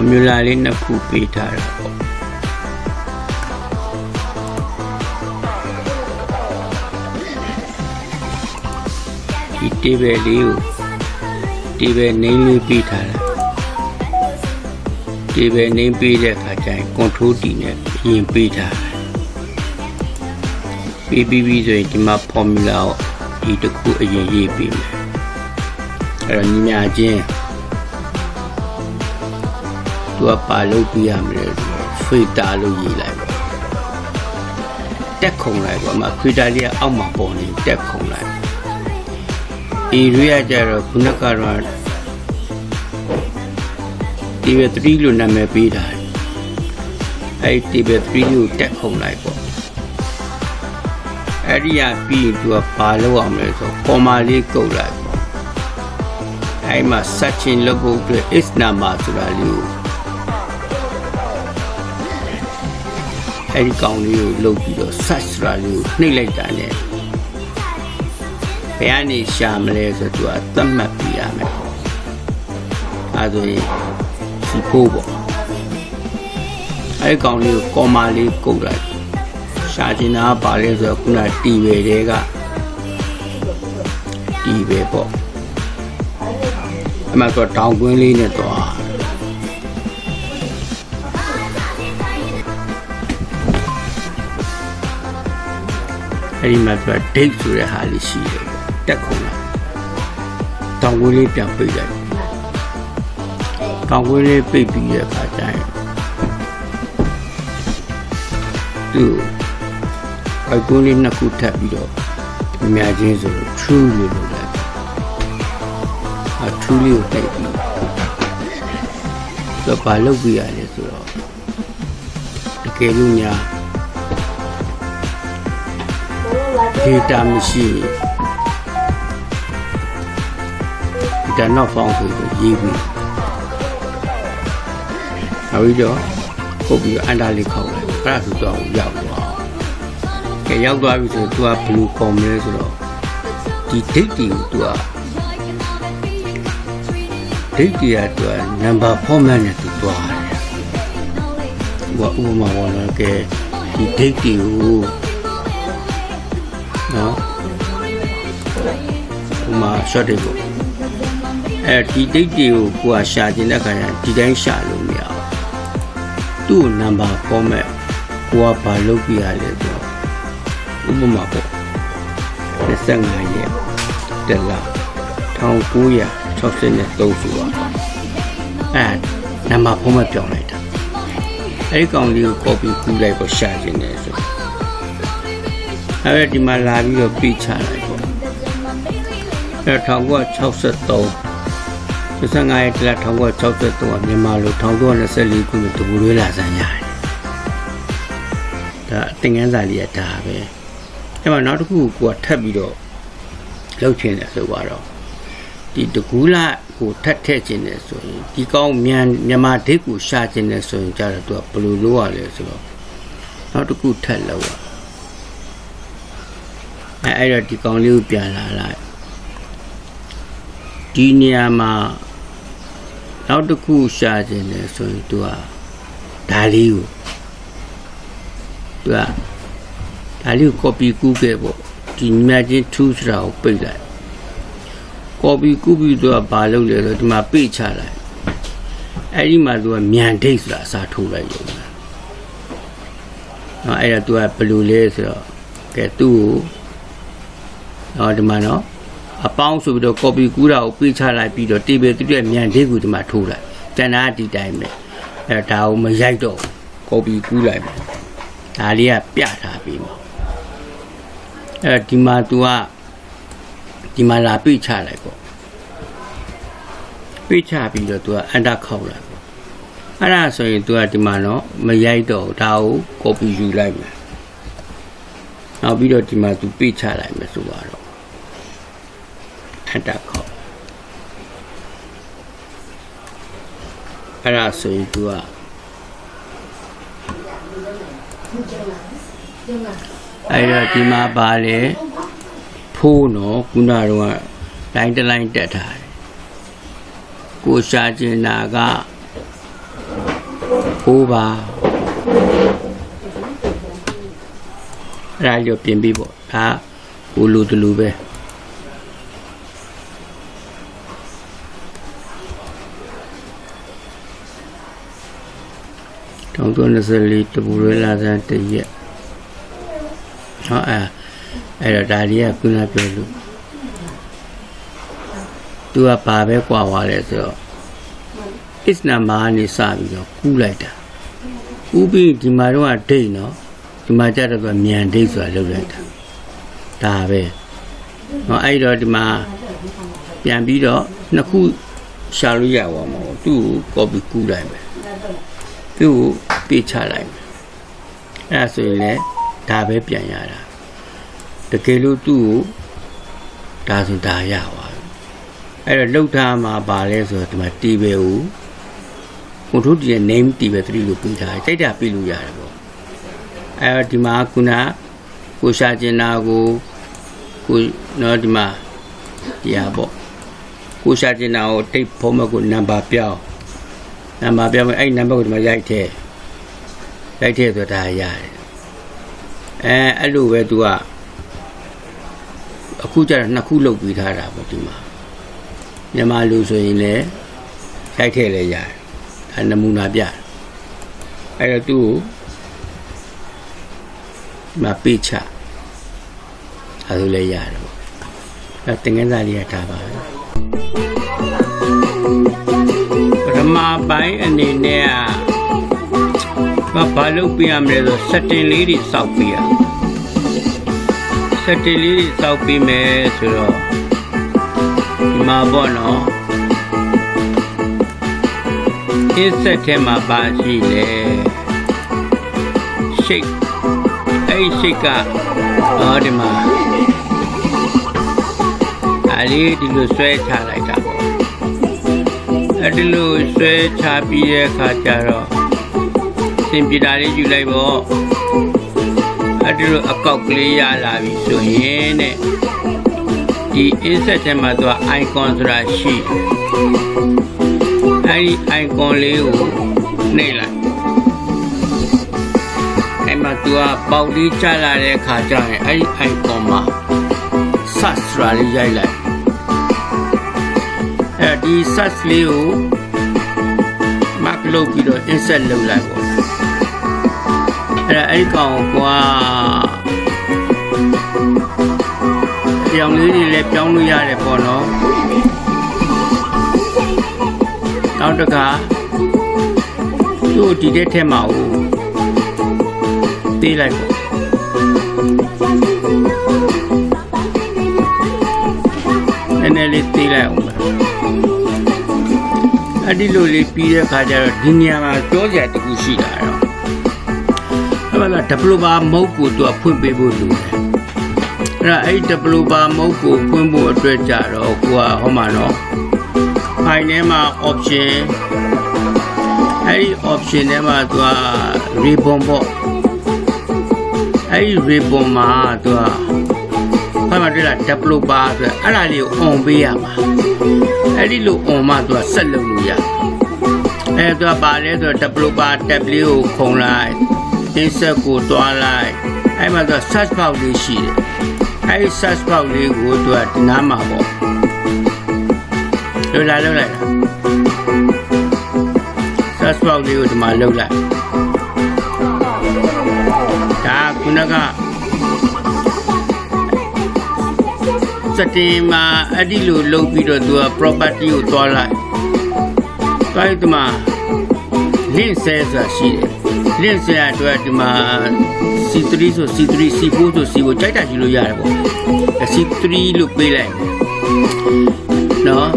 ဖော်မြူလာလေးနှစ်ခုပေးထားတာပေါ့ဒီ table လေးကို table name လေးပေးထားတာ table name ပေးတဲ့အခါကျရင် control D နဲ့အရင်ပေးထားတယ်ပေးပြီးပြီဆိုရင်ဒီမှာ formula ကိုဒီတစ်ခုအရင်ရေးပေးမယ်အဲ့တော့ညီညာချင်း သူကပါလို့ပြရမလဲဖေးတာလို့ရေးလိုက်ပါတက်ခုံလိုက်ပါမဖေးတာလေးကအောက်မှာပေါ်နေတက်ခုံလိုက် area ကြတော့ခုနကတော့ဒီဘက်3လို့နာမည်ပေးတာအဲ့ဒီဘက်3ကိုတက်ခုံလိုက်ပေါ့အဲ့ဒီကပြီးရင်သူကဘာလုပ်အောင်လဲဆိုပေါ်မာလေးကုတ်လိုက်ပေါ့အဲ့မှာ searching လုပ်ဖို့အတွက် is number ဆိုတာလေးကို အဲ့ဒီကောင်လေးကိုလုပ်ပြီးတော့ search ဆိုတာလေးကိုနှိပ်လိုက်တာ ਨੇ ဘယ်ကနေရှာမလဲဆိုတော့သူကသတ်မှတ်ပြရမယ်အဲဒါဆိုရင်စီဖို့ပေါ့အဲကောင်လေးကိုကော်မာလေးကုတ်လိုက်ရှာချင်တာကပါလဲဆိုတော့ခုနတီပဲတွေကတီပဲပေါ့အမှတော့တောင်ကွင်းလေးနဲ့တော့ အဲဒီမှာသူက date ဆိုတဲ့ဟာလေးရှိတယ်တက်ခုံလာတောင်ကွင်းလေးပြန်ပိတ်လိုက်တောင်ကွင်းလေးပိတ်ပြီးတဲ့အခါကျရင်သူအိုက်ကွင်းလေးနှစ်ခုထပ်ပြီးတော့အများချင်းဆိုလို့ true လို့လုပ်လိုက်အ true လေးကိုတိုက်ပြီးတော့ဘာလုပ်ပြရလဲဆိုတော့တကယ်လို့ညာ data မရှိရင်ဒီကနောက်ဖောင်းဆိုပြီးရေးပြီးနောက်ပြီးတော့ပုတ်ပြီးအန်တာလေးခောက်လိုက်အဲ့ဒါဆိုတော့ရောက်သွားအောင်ကဲရောက်သွားပြီဆိုတော့ तू ကဘယ်လိုကော်မလဲဆိုတော့ဒီ date တွေကို तू က date တွေက तू က number format နဲ့ तू သွားတယ်ဟိုဥပမာပေါ်တော့ကဲဒီ date တွေကို နော်ဟိုမှာ short တွေပေါ့အဲဒီ date တွေကိုကိုကရှာခြင်းတဲ့ခါကျဒီတိုင်းရှာလို့မရဘူးသူ့နံပါတ် format ကိုကဘာလုပ်ပြရလဲဆိုတော့ဥပမာပေါ့25ရက်တလ1963ဆိုတော့အဲနံပါတ် format ပြောင်းလိုက်တာအဲဒီကောင်လေးကို copy ကူးလိုက်ပေါ့ရှာခြင်းတယ်ဆို အဲဒီမှာလာပြီးတော့ပြချလိုက်ပေါ့အဲ1963 25ရက်တလ1963ကမြန်မာလို1924ခုနှစ်တပူရွေးလာစမ်းရတယ်ဒါသင်ငန်းစာလေးကဒါပဲအဲ့မှာနောက်တစ်ခုကိုကထပ်ပြီးတော့လှုပ်ချင်တယ်ဆိုတော့ဒီတကူလာကိုထပ်ထည့်ခြင်းတယ်ဆိုရင်ဒီကောင်းမြန်မြန်မာဒိတ်ကိုရှာခြင်းတယ်ဆိုရင်ကြတော့သူကဘယ်လိုလုပ်ရလဲဆိုတော့နောက်တစ်ခုထပ်လောက်ရ အဲအဲ့တော့ဒီကောင်းလေးကိုပြန်လာလိုက်ဒီနေရာမှာနောက်တစ်ခုရှာခြင်းတယ်ဆိုရင်သူကဒါလေးကိုသူကဒါလေးကို copy ကူးခဲ့ပေါ့ဒီမြတ်ချင်း2ဆိုတာကိုပိတ်လိုက် copy ကူးပြီးသူကဘာလုပ်လဲဆိုတော့ဒီမှာပိတ်ချလိုက်အဲ့ဒီမှာသူကမြန်ဒိတ်ဆိုတာအစားထိုးလိုက်ရုံပဲနော်အဲ့ဒါသူကဘယ်လိုလဲဆိုတော့ကဲသူ့ကို နော်ဒီမှာနော်အပေါင်းဆိုပြီးတော့ copy ကူးတာကိုပေးချလိုက်ပြီးတော့ table တူတဲ့မြန်လေးကိုဒီမှာထိုးလိုက်ကျန်တာဒီတိုင်းပဲအဲဒါကိုမရိုက်တော့ copy ကူးလိုက်မယ်ဒါလေးကပြထားပြီးမှာအဲဒီမှာ तू ကဒီမှာလာပြချလိုက်ပေါ့ပြချပြီးတော့ तू ကအန်တာခောက်လိုက်ပေါ့အဲ့ဒါဆိုရင် तू ကဒီမှာတော့မရိုက်တော့ဒါကို copy ယူလိုက်မယ်နောက်ပြီးတော့ဒီမှာ तू ပြချလိုက်မယ်ဆိုတော့ အတ္တခေါ်အဲ့ဒါဆိုရင် तू ကအဲ့တော့ဒီမှာပါလေဖိုးနော်ခုနတော့လိုင်းတစ်လိုင်းတက်ထားတယ်ကိုရှာကျင်တာက over အဲ့ဒါလေးကိုပြင်ပြီးပေါ့ဒါဘူလူတလူပဲ တောင်းတော့24တပူရလာစံတရက်ဟောအဲအဲ့တော့ဒါလေးကခုနပြောလို့သူကဘာပဲကွာသွားလဲဆိုတော့အစ္စနာမာကနေစပြီးတော့ကူးလိုက်တာကူးပြီးဒီမှာတော့ဒိတ်နော်ဒီမှာကြတော့သူကမြန်ဒိတ်ဆိုတာလုပ်လိုက်တာဒါပဲဟောအဲ့တော့ဒီမှာပြန်ပြီးတော့နှစ်ခုရှာလို့ရပါမှာပေါ့သူ့ကို copy ကူးလိုက်မယ် သူ့ကိုပေးချလိုက်မယ်အဲ့ဒါဆိုရင်လည်းဒါပဲပြန်ရတာတကယ်လို့သူ့ကိုဒါဆိုဒါရပါပြီအဲ့တော့လောက်ထားမှာပါလဲဆိုတော့ဒီမှာတီးပဲကိုကိုတို့ဒီရဲ့ name တီးပဲ3လို့ပေးထားတယ်စိတ်တာပေးလို့ရတယ်ပေါ့အဲ့တော့ဒီမှာခုနကိုရှာကျင်နာကိုကိုနော်ဒီမှာဒီဟာပေါ့ကိုရှာကျင်နာကိုတိတ်ဖုံးမကိုနံပါတ်ပြောင်း နံပါတ်ပြောင်းမယ်အဲ့နံပါတ်ကိုဒီမှာရိုက်ထည့်ရိုက်ထည့်ဆိုတော့ဒါရတယ်အဲအဲ့လိုပဲသူကအခုကျတော့နှစ်ခုလုပ်ပြီးထားတာပေါ့ဒီမှာမြန်မာလူဆိုရင်လည်းရိုက်ထည့်လဲရတယ်ဒါနမူနာပြတယ်အဲ့တော့သူ့ကိုဒီမှာပေးချအဲလိုလဲရတယ်ပေါ့အဲတင်ငန်းစာလေးကထားပါ မပိုင်းအနေနဲ့ကဘာဘာလုပ်ပြရမလဲဆိုစက်တင်လေးတွေစောက်ပြရစက်တင်လေးတွေစောက်ပြီးမယ်ဆိုတော့ဒီမှာပေါ့နော်အစ်ဆက်ထဲမှာပါရှိလေရှိတ်အဲ့ဒီရှိတ်ကဟောဒီမှာအလေးဒီလိုဆွဲချလိုက်တာပေါ့ အဲ့ဒီလိုဆွဲချပြီးတဲ့အခါကျတော့စင်ပြတာလေးယူလိုက်ပေါ့အဲ့ဒီလိုအကောက်ကလေးရလာပြီဆိုရင်တဲ့ဒီ insert ထဲမှာသူက icon ဆိုတာရှိအဲ့ဒီ icon လေးကိုနှိပ်လိုက်အဲ့မှာသူကပေါက်လေးချလာတဲ့အခါကျရင်အဲ့ဒီ icon မှာ search ဆိုတာလေးရိုက်လိုက် အဲ့ဒီ search လေးကို mark လုပ်ပြီးတော့ insert လုပ်လိုက်ပေါ့အဲ့ဒါအဲ့ဒီကောင်ကွာပြောင်းလေးတွေလည်းပြောင်းလို့ရတယ်ပေါ့နော်နောက်တစ်ခါသူ့ဒီတဲ့ထဲမှာဟိုသေးလိုက်ပေါ့နည်းနည်းလေးသေးလိုက်အောင်ပါ အဲ့ဒီလိုလေးပြီးတဲ့ခါကျတော့ဒီနေရာမှာကြောစရာတခုရှိလာတော့အဲ့ဒါ developer mode ကိုသူကဖွင့်ပေးဖို့လိုတယ်အဲ့ဒါအဲ့ developer mode ကိုဖွင့်ဖို့အတွက်ကြတော့ကိုကဟောမှာနော် file ထဲမှာ option အဲ့ဒီ option ထဲမှာသူက ribbon ပေါ့အဲ့ဒီ ribbon မှာသူကဖတ်မှတွေ့လား developer ဆိုအဲ့ဒါလေးကို on ပေးရမှာ အဲ့ဒီလို on မှသူကဆက်လုပ်လို့ရအဲ့သူကပါလဲဆိုတော့ developer tab လေးကိုခုံလိုက် insert ကိုတွားလိုက်အဲ့မှာသူက search box လေးရှိတယ်အဲ့ဒီ search box လေးကိုသူကဒီနားမှာပေါ့လွတ်လာလွတ်လိုက်တာ search box လေးကိုဒီမှာလွတ်လိုက်ဒါခုနက စတင်မှာအဲ့ဒီလိုလုပ်ပြီးတော့သူက property ကိုတွားလိုက်တွားပြီးဒီမှာ link set ဆိုတာရှိတယ် link set အတွက်ဒီမှာ C3 ဆို C3 C4 ဆို C4 ကြိုက်တာယူလို့ရတယ်ပေါ့ C3 လို့ပေးလိုက်နော်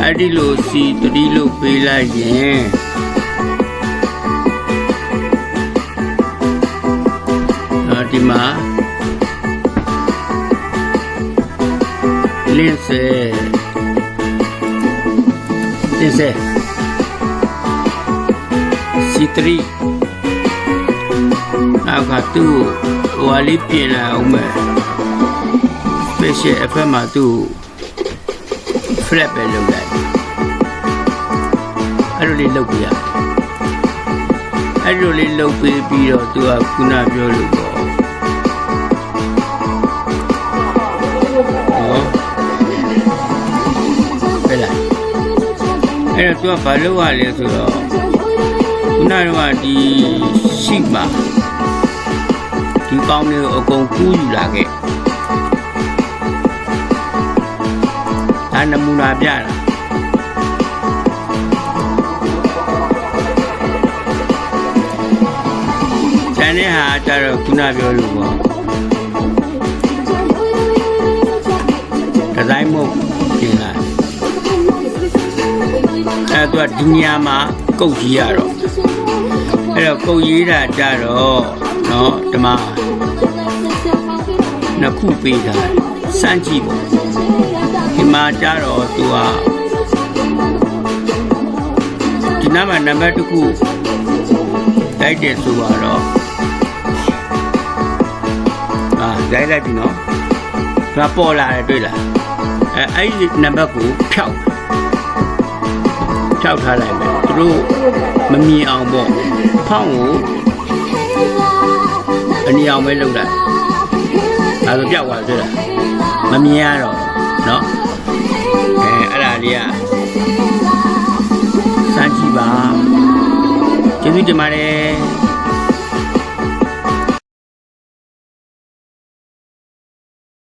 အဲ့ဒီလို C3 လို့ပေးလိုက်ရင်နော်ဒီမှာ link set link set C3 နောက်ကသူ့ဟိုဟာလေးပြင်လာအောင်မယ် special effect မှာသူ့ flat ပဲလုပ်လိုက်အဲ့လိုလေးလုပ်ပြရအဲ့လိုလေးလှုပ်ပေးပြီးတော့သူကခုနပြောလို့ တော့သူကဘာလုပ်ရလဲဆိုတော့ခုနကတော့ဒီရှိမှာဒီကောင်းလေးကိုအကုန်ကူးယူလာခဲ့ဒါနမူနာပြတာကျန်တဲ့ဟာကျတော့ခုနပြောလို့ပေါ့ဒီဇိုင်းမဟုတ်ပြင်လာ အဲသူကဒီညမှာကုတ်ကြီးရတော့အဲ့တော့ကုတ်ကြီးတာကြတော့နော်ဒီမှာနှစ်ခုပေးတာစမ်းကြည့်ပေါ့ဒီမှာကြတော့သူကဒီနားမှာနံပါတ်တစ်ခုတိုက်တယ်ဆိုတော့အာရိုက်လိုက်ပြီနော်ဒါပေါ်လာတယ်တွေ့လားအဲအဲ့ဒီနံပါတ်ကိုဖြောက် ဖြောက်ထားလိုက်မယ်သူတို့မမြင်အောင်ပေါ့ဖောင်းကိုအနီအောင်ပဲလုပ်လိုက်အဲဒါပြောက်သွားတွေ့လားမမြင်ရတော့เนาะအဲအဲ့ဒါလေးကစမ်းကြည့်ပါကျေးဇူးတင်ပါတယ်